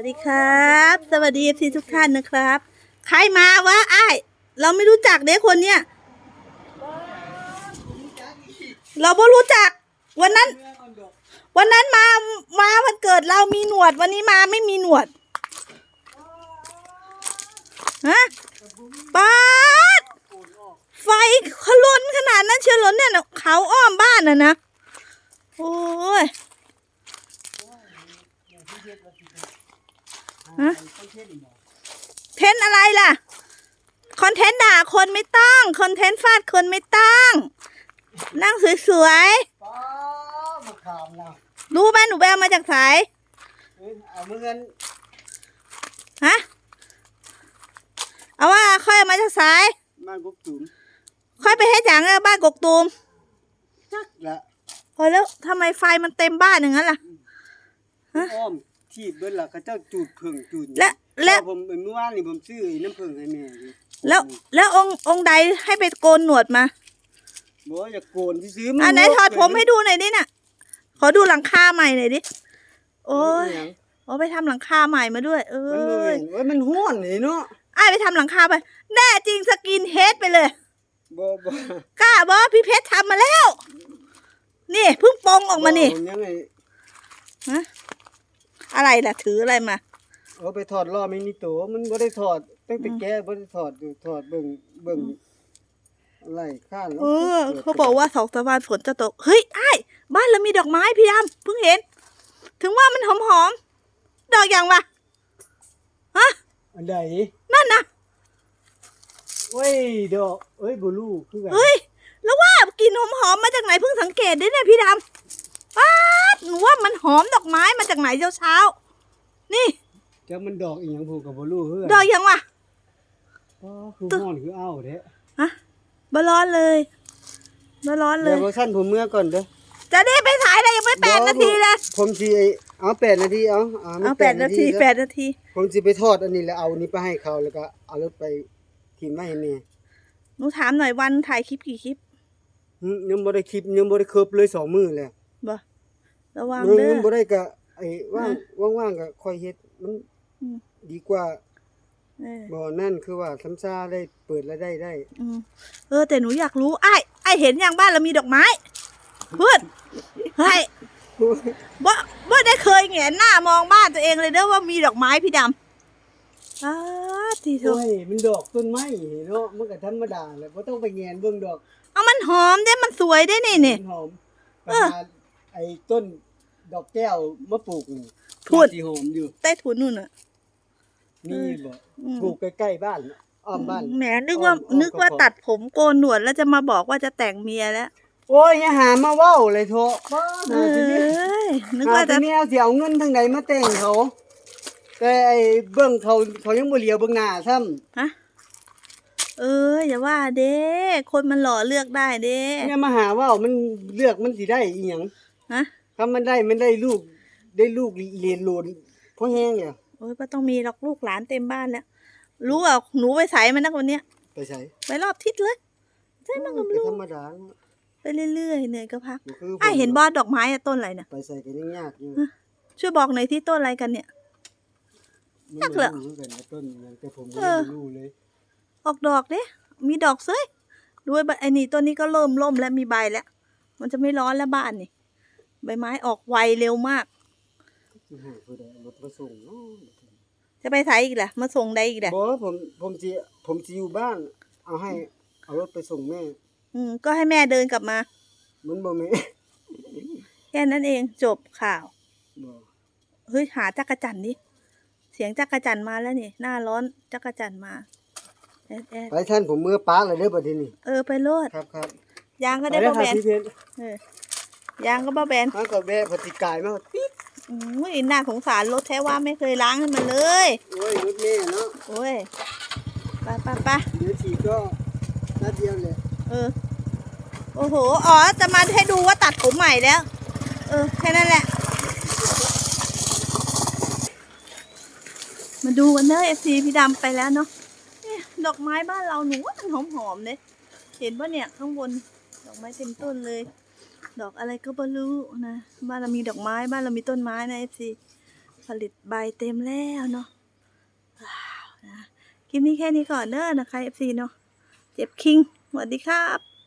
วัสดีครับ สวัสดีทีทุกท่านนะครับ ใครมาวะไอ้าเราไม่รู้จักเด็กคนเนี้ยเราไม่รู้จัก วันนั้น วันนั้นมามาวันเกิดเรามีหนวด วันนี้มาไม่มีหนวดฮะป๊าดไฟขลุนขนาดนั้นเชียวเหรอเนี่ยน่ะเขาอ้อมบ้านน่ะนะโอ้ย ฮะเทนต์อะไรล่ะ คอนเทนต์ด่าคนไม่ต้อง คอนเทนต์ฟาดคนไม่ต้อง นั่งสวยป้ามาขามนะๆ รู้ไหมหนูแบลมาจากสายเอ้ยเอามือกันฮะ เอาว่าค่อยเอามาจากสายมากุ๊กจุ๋มค่อยไปให้จังอะบ้านกกตูมจักละโอ้ยแล้วทำไมไฟมันเต็มบ้านอย่างนั้นล่ะ อ้อม ที่เบิ้ลละเขาเจ้าจูดผึ่งจูดและและพอผมเมื่อวานนี่ผมซื้อไอ้น้ำผึ่งให้แม่ดิแล้วแล้วองค์องค์ใดให้ไปโกนหนวดมาบอกว่าอย่าโกนที่ซื้อมัอะไหนถอดผมให้ดูหน่อยดิน่ะ ขอดูหลังคาใหม่หน่อยดิโอ้ยมันโอ้ไปทำหลังคาใหม่มาด้วย เอมันบ่้แม่ยนโอ้ยมันห้วนนี่เนาะไอ้ายไปทำหลังคาไป แน่จริงสกินเฮดไปเลย บ่บ่กล้าบอพี่เพชรทำมาแล้ว นี่เพิ่งปองออกมานี่ ผมยังไงฮะ อะไรล่ะถืออะไรมาเอาไปถอดล้อไม่มีตัวมันบ่ได้ถอดตั้งแต่แกบ่ได้ถอดอยู่ถอดเบิ่งเบิ่งอะไรข้านแล้วเออ เขาบอกว่าสองสามวันฝนจะตก เฮ้ยไอ้ายบ้านเรามีดอกไม้พี่ดำเพิ่งเห็น ถึงว่ามันหอมหอมๆดอกอย่างวะฮะอันใดนั่นนะเว้ยดอกเอ้ยบ่รู้คือกันเฮ้ย แล้วว่ากลิ่นหอมหอมๆมาจากไหนเพิ่งสังเกตได้เนี่ยพี่ดำป้าด หนูว่ามันหอมดอกไม้มาจากไหนเช้าเช้าๆนี่จักมันดอกอีหยังผมก็บ่รู้คือกันดอกอย่างวะอ๋อคือฮ้อนคืออ้าวเด้ฮะบร้อนเลยบร้อนเลเดี๋ยวยบ่ซั่นผมเมื่อก่อนเด้อจะได้ไปสายเลยยังไม่แปดนาทีเลยผมสิเอาแปดนาทีเอาเอามันเอาแปดนาทีเด้อแปดนาที ผมสิไปทอดอันนี้แล้วเอาอันนี้ไปให้เขาแล้วก็เอารถไปทิ้งไว้ให้แม่หนูถามหน่อยวันถ่ายคลิปกี่คลิปหึยังบ่ได้คลิปยังบ่ได้ครบเลยสองมื้อแล้วบ่ ระวังมันเด้อ มันบ่ได้ก็ไอ้ว่างว่างๆก็ค่อยเฮ็ดมันอืม ดีกว่าเออบ่นั่นคือว่าซ้ำซ่าได้เปิดแล้วได้ได้อืมเออ แต่หนูอยากรู้ไอ้ไอ้ายเห็นอย่างบ้านเรามีดอกไม้เพื่อนเฮ้ยบ่บ่ได้เคยแหงนหน้ามองบ้านตัวเองเลยเด้อว่ามีดอกไม้พี่ดำอ้าทีเถโอ้อะยมันดอกต้นไม้เนาะมันก็ธรรมดาแหละบ่ต้องไปแงนเบิ่งดอกเอามันหอมได้มันสวยได้นี่นี่ มันหอมเออไปหาไอ้ต้น ดอกแก้วมาปลูกนี่พูดน่าสิหอมอยู่ ใต้ถุนนู่นน่ะ นี่บ่อืม ปลูกใกล้ๆบ้านอ้อมบ้าน แหมนึกว่า อ้อมอ้อมนึกว่าขอบๆตัดผมโกนหนวดแล้วจะมาบอกว่าจะแต่งเมียแล้วโอ้ยอย่าหามาเว้าเลยโทป้าเอหาทีนี้้ยนึกหาว่าทีจะนี้เอาสิเอาเงินทางใดมาแต่งเขา แต่ไอ้เบิ่งเขาเขายังบ่เหลียวเบิ่งหน้าซ้ำฮะเอออย่าว่าเด้คนมันหล่อเลือกได้เด้เนี่ยมาหาว่ามันเลือกมันสิได้อีหยังฮะ ถ้ามันได้มันได้ลูก ได้ลูกเรียนโลนเพราะแห้งเนี่ยโอ้ยก็ต้องมีหรอกลูกหลานเต็มบ้านแล้ว รู้อะหนูไปใส่มันนักวันเนี้ยไปใช้ไปรอบทิศเลยใช่มันก็เป็ไม่นรู้ธรรมดาเนาะไปเรื่อยๆเหนื่อยก็พักบ่คือผมไอะเห็นบอสดอกไม้อะต้นอะไรน่ะไปใส่กันยังยากอยู่ช่วยบอกหน่อยที่ต้นอะไรกันเนี่ยมันยากเหรอบ่รู้กันนะต้นหยังแต่ผมก็เออไม่รู้เลยออกดอกเด้มีดอกเซ้ยด้วยใบไอ้นี่ต้นนี้ก็เริ่มล่มแล้วมีใบแล้ว มันจะไม่ร้อนแล้วบ้านนี่ ใบไม้ออกไวเร็วมากสิหาผู้ใดเอารถมาส่งเนาะจะไปใส่อีกล่ะมาส่งได้อีกล่ะบ่ผมผมสิผมสิอยู่บ้าน เอาให้ เอารถไปส่งแม่ อืม ก็ให้แม่เดินกลับมา มันบ่แม่แค่นั้นเองจบข่าวบ่เฮ้ยหาจักรจันทร์ดิเสียงจักรจันทร์มาแล้วนี่ หน้าร้อนจักรจันทร์มาแอดแอดไปท่านผมเมื่อป้าเลยเด้อบัดนี้เออไปโลดครับครับยางก็ไปได้เด้อบ่ครัแบนพี่เพชรเออ ยางก็บ่แบนมันก็แว่ปฏิกายมาปิ๊ดอุ้ยน่าสงสารรถแท้ว่าไม่เคยล้างให้มันเลยโอ้ยรถแม่เนาะโอ้ยไปไปไปเดี๋ยวฉีดก็นัดเดียวเลยเออ โอ้โห อ๋อ จะมาให้ดูว่าตัดผมใหม่แล้ว เออ แค่นั้นแหละ มาดูกันเนอะเอฟซีพี่ดำไปแล้วเนาะเนี่ยดอกไม้บ้านเราหนูว่ามันหอมหอมๆเลย เห็นป่ะเนี่ยข้างบน ดอกไม้เต็มต้นเลย ดอกอะไรก็ไม่รู้นะ บ้านเรามีดอกไม้ บ้านเรามีต้นไม้นะเอฟซีผลิตใบเต็มแล้วเนาะว้าวนะคลิปนี้แค่นี้ก่อนเด้อนะคะ FC เนาะเจ็บคิงสวัสดีครับ